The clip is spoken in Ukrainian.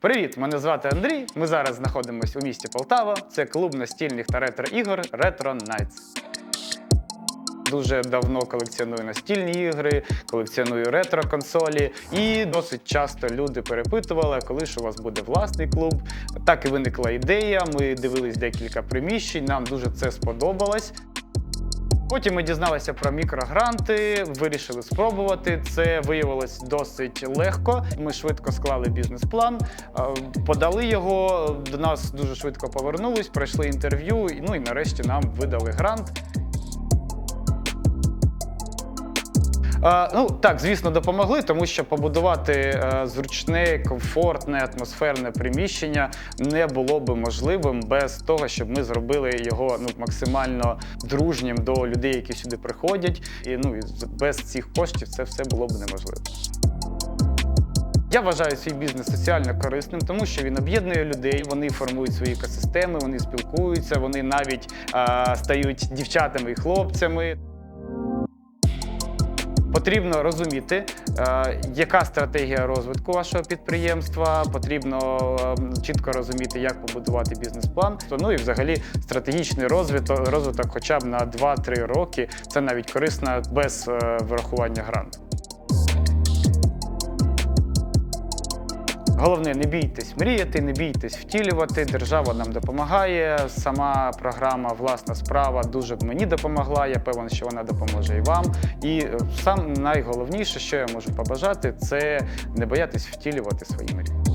Привіт! Мене звати Андрій. Ми зараз знаходимося у місті Полтава. Це клуб настільних та ретро-ігор Retro Nights. Дуже давно колекціоную настільні ігри, колекціоную ретро-консолі. І досить часто люди перепитували, коли ж у вас буде власний клуб. Так і виникла ідея. Ми дивились декілька приміщень, нам дуже це сподобалось. Потім ми дізналися про мікрогранти, вирішили спробувати. Це виявилось досить легко. Ми швидко склали бізнес-план, е, подали його. До нас дуже швидко повернулись, пройшли інтерв'ю. Ну і нарешті нам видали грант. Е, ну так, звісно, допомогли, тому що побудувати е, зручне, комфортне, атмосферне приміщення не було би можливим без того, щоб ми зробили його ну максимально дружнім до людей, які сюди приходять. І ну і без цих коштів це все було б неможливо. Я вважаю свій бізнес соціально корисним, тому що він об'єднує людей, вони формують свої екосистеми, вони спілкуються, вони навіть е, стають дівчатами і хлопцями. Потрібно розуміти, е, яка стратегія розвитку вашого підприємства. Потрібно е, чітко розуміти, як побудувати бізнес-план. Ну і взагалі стратегічний розвиток, розвиток хоча б на 2-3 роки. Це навіть корисно без е, врахування гранту. Головне, не бійтесь мріяти, не бійтесь втілювати. Держава нам допомагає. Сама програма Власна справа дуже б мені допомогла. Я певен, що вона допоможе і вам. І е, сам найголовніше, що я можу побажати, це не боятись втілювати свої мрії.